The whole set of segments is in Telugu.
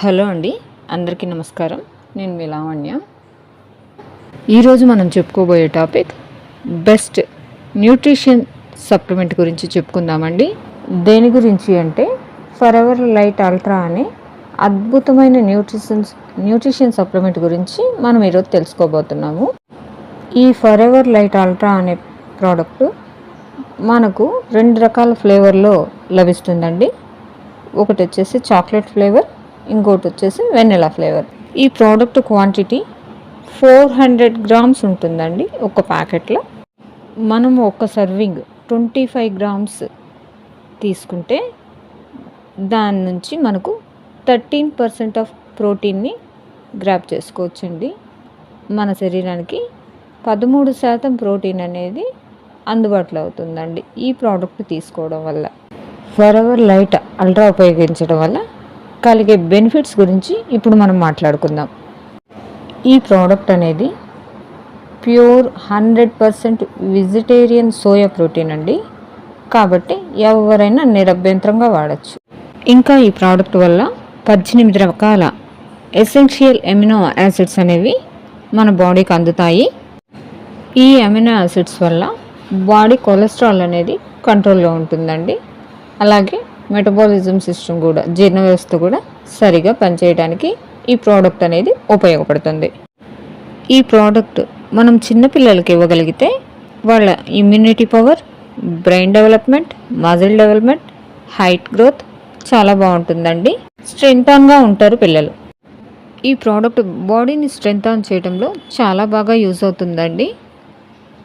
హలో అండి అందరికీ నమస్కారం. నేను మీ లావణ్య. ఈరోజు మనం చెప్పుకోబోయే టాపిక్ బెస్ట్ న్యూట్రిషన్ సప్లిమెంట్ గురించి చెప్పుకుందామండి. దేని గురించి అంటే ఫర్ ఎవర్ లైట్ అల్ట్రా అనే అద్భుతమైన న్యూట్రిషన్ న్యూట్రిషన్ సప్లిమెంట్ గురించి మనం ఈరోజు తెలుసుకోబోతున్నాము. ఈ ఫర్ ఎవర్ లైట్ అల్ట్రా అనే ప్రోడక్ట్ మనకు రెండు రకాల ఫ్లేవర్లో లభిస్తుందండి. ఒకటి వచ్చేసి చాక్లెట్ ఫ్లేవర్ ఇంకోటి వచ్చేసి వెనిలా ఫ్లేవర్. ఈ product quantity four hundred grams ఉంటుందండి ఒక ప్యాకెట్లో. మనము ఒక సర్వింగ్ ట్వంటీ ఫైవ్ గ్రామ్స్ తీసుకుంటే దాని నుంచి మనకు థర్టీన్ పర్సెంట్ ఆఫ్ ప్రోటీన్ని గ్రాప్ చేసుకోవచ్చండి. మన శరీరానికి పదమూడు శాతం ప్రోటీన్ అనేది అందుబాటులో అవుతుందండి ఈ ప్రోడక్ట్ తీసుకోవడం వల్ల. ఫర్ ఎవర్ లైట్ అల్ట్రా ఉపయోగించడం వల్ల కలిగే బెనిఫిట్స్ గురించి ఇప్పుడు మనం మాట్లాడుకుందాం. ఈ ప్రోడక్ట్ అనేది pure hundred percent vegetarian soya protein అండి. కాబట్టి ఎవరైనా నిరభ్యంతరంగా వాడచ్చు. ఇంకా ఈ ప్రోడక్ట్ వల్ల పద్దెనిమిది రకాల ఎసెన్షియల్ ఎమినో యాసిడ్స్ అనేవి మన బాడీకి అందుతాయి. ఈ ఎమినో యాసిడ్స్ వల్ల బాడీ కొలెస్ట్రాల్ అనేది కంట్రోల్లో ఉంటుందండి. అలాగే మెటబాలిజం సిస్టమ్ కూడా జీర్ణ వ్యవస్థ కూడా సరిగా పనిచేయడానికి ఈ ప్రోడక్ట్ అనేది ఉపయోగపడుతుంది. ఈ ప్రోడక్ట్ మనం చిన్నపిల్లలకి ఇవ్వగలిగితే వాళ్ళ immunity power brain development muscle development height growth చాలా బాగుంటుందండి. స్ట్రెంగ్త్ ఆన్గా ఉంటారు పిల్లలు. ఈ ప్రోడక్ట్ బాడీని స్ట్రెంగ్త్ ఆన్ చేయడంలో చాలా బాగా యూజ్ అవుతుందండి.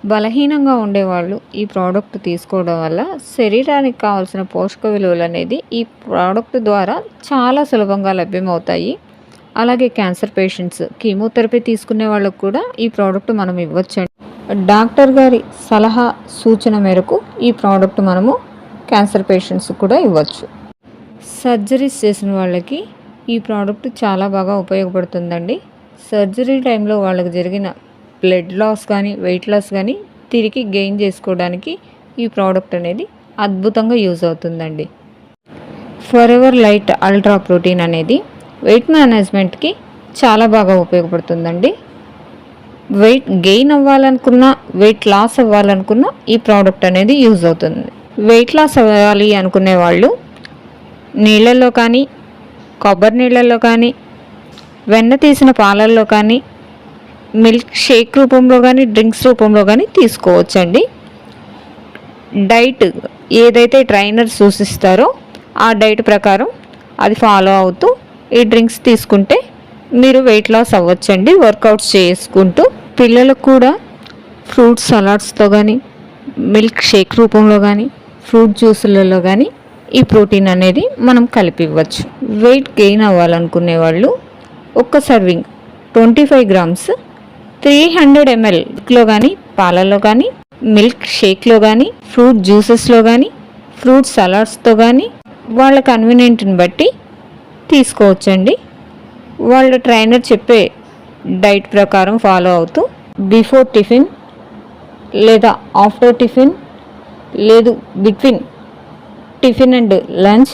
బలహీనంగా ఉండేవాళ్ళు ఈ ప్రోడక్ట్ తీసుకోవడం వల్ల శరీరానికి కావాల్సిన పోషక విలువలు అనేది ఈ ప్రోడక్ట్ ద్వారా చాలా సులభంగా లభ్యమవుతాయి. అలాగే క్యాన్సర్ పేషెంట్స్ కీమోథెరపీ తీసుకునే వాళ్ళకు కూడా ఈ ప్రోడక్ట్ మనం ఇవ్వచ్చండి. డాక్టర్ గారి సలహా సూచన మేరకు ఈ ప్రోడక్ట్ మనము క్యాన్సర్ పేషెంట్స్ కూడా ఇవ్వచ్చు. సర్జరీస్ చేసిన వాళ్ళకి ఈ ప్రోడక్ట్ చాలా బాగా ఉపయోగపడుతుందండి. సర్జరీ టైంలో వాళ్ళకి జరిగిన బ్లడ్ లాస్ కానీ వెయిట్ లాస్ కానీ తిరిగి గెయిన్ చేసుకోవడానికి ఈ ప్రోడక్ట్ అనేది అద్భుతంగా యూజ్ అవుతుందండి. Forever light ultra protein అనేది వెయిట్ మేనేజ్మెంట్కి చాలా బాగా ఉపయోగపడుతుందండి. వెయిట్ గెయిన్ అవ్వాలనుకున్నా వెయిట్ లాస్ అవ్వాలనుకున్నా ఈ ప్రోడక్ట్ అనేది యూజ్ అవుతుంది. వెయిట్ లాస్ అవ్వాలి అనుకునే వాళ్ళు నీళ్ళల్లో కానీ కొబ్బరి నీళ్ళల్లో కానీ వెన్న తీసిన పాలల్లో కానీ మిల్క్ షేక్ రూపంలో కానీ డ్రింక్స్ రూపంలో కానీ తీసుకోవచ్చండి. డైట్ ఏదైతే ట్రైనర్ సూచిస్తారో ఆ డైట్ ప్రకారం అది ఫాలో అవుతూ ఈ డ్రింక్స్ తీసుకుంటే మీరు వెయిట్ లాస్ అవ్వచ్చండి. వర్కౌట్స్ చేసుకుంటూ పిల్లలకు కూడా ఫ్రూట్ సలాడ్స్తో కానీ మిల్క్ షేక్ రూపంలో కానీ ఫ్రూట్ జ్యూసులలో కానీ ఈ ప్రోటీన్ అనేది మనం కలిపి ఇవ్వచ్చు వెయిట్ గెయిన్ అవ్వాలనుకునే వాళ్ళు ఒక్క serving twenty five grams three hundred ఎంఎల్లో కానీ పాలలో కానీ మిల్క్ షేక్లో కానీ ఫ్రూట్ జ్యూసెస్లో కానీ ఫ్రూట్ సలాడ్స్తో కానీ వాళ్ళ కన్వీనియంట్ని బట్టి తీసుకోవచ్చండి. వాళ్ళ ట్రైనర్ చెప్పే డైట్ ప్రకారం ఫాలో అవుతూ బిఫోర్ టిఫిన్ లేదా ఆఫ్టర్ టిఫిన్ లేదు బిట్వీన్ టిఫిన్ అండ్ లంచ్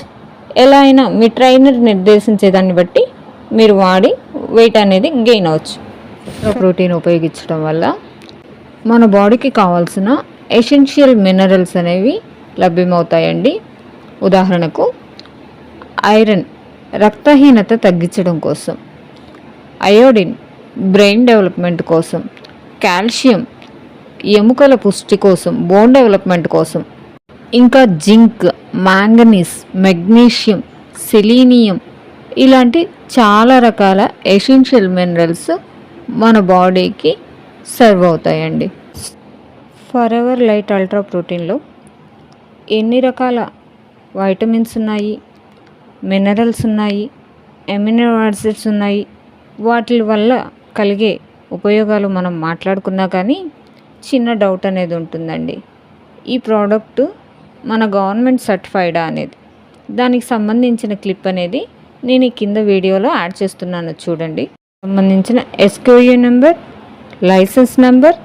ఎలా అయినా మీ ట్రైనర్ నిర్దేశించే దాన్ని బట్టి మీరు వాడి వెయిట్ అనేది గెయిన్ అవ్వచ్చు. ప్రోటీన్ ఉపయోగించడం వల్ల మన బాడీకి కావాల్సిన ఎసెన్షియల్ మినరల్స్ అనేవి లభ్యమవుతాయండి. ఉదాహరణకు ఐరన్ రక్తహీనత తగ్గించడం కోసం అయోడిన్ బ్రెయిన్ డెవలప్మెంట్ కోసం కాల్షియం ఎముకల పుష్టి కోసం బోన్ డెవలప్మెంట్ కోసం ఇంకా జింక్ మ్యాంగనీస్ మెగ్నీషియం సెలీనియం ఇలాంటి చాలా రకాల ఎసెన్షియల్ మినరల్స్ మన బాడీకి సర్వ్ అవుతాయండి. ఫర్ ఎవర్ లైట్ అల్ట్రా ప్రోటీన్లో ఎన్ని రకాల వైటమిన్స్ ఉన్నాయి మినరల్స్ ఉన్నాయి ఎమినో యాసిడ్స్ ఉన్నాయి వాటి వల్ల కలిగే ఉపయోగాలు మనం మాట్లాడుకున్నా కానీ చిన్న డౌట్ అనేది ఉంటుందండి. ఈ ప్రోడక్ట్ మన గవర్నమెంట్ సర్టిఫైడా అనేది? దానికి సంబంధించిన క్లిప్ అనేది నేను ఈ కింద వీడియోలో యాడ్ చేస్తున్నాను చూడండి. సంబంధించిన SKU number licence number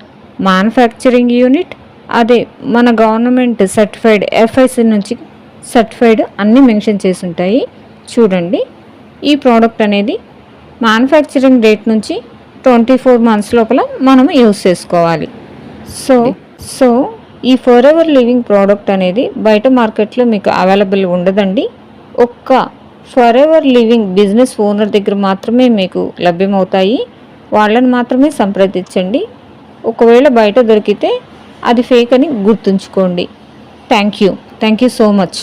manufacturing unit అదే మన గవర్నమెంట్ సర్టిఫైడ్ ఎఫ్ఐసి నుంచి సర్టిఫైడ్ అన్నీ మెన్షన్ చేసి ఉంటాయి చూడండి ఈ ప్రోడక్ట్ అనేది మ్యానుఫ్యాక్చరింగ్ డేట్ నుంచి ట్వంటీ ఫోర్ మంత్స్ లోపల మనం యూస్ చేసుకోవాలి. సో సో ఈ ఫోర్ ఎవర్ లివింగ్ ప్రోడక్ట్ అనేది బయట మార్కెట్లో మీకు అవైలబుల్ ఉండదండి. ఒక్క forever living business owner దగ్గర మాత్రమే మీకు లభ్యమవుతాయి. వాళ్ళని మాత్రమే సంప్రదించండి. ఒకవేళ బయట దొరికితే అది ఫేక్ అని గుర్తుంచుకోండి. Thank you thank you so much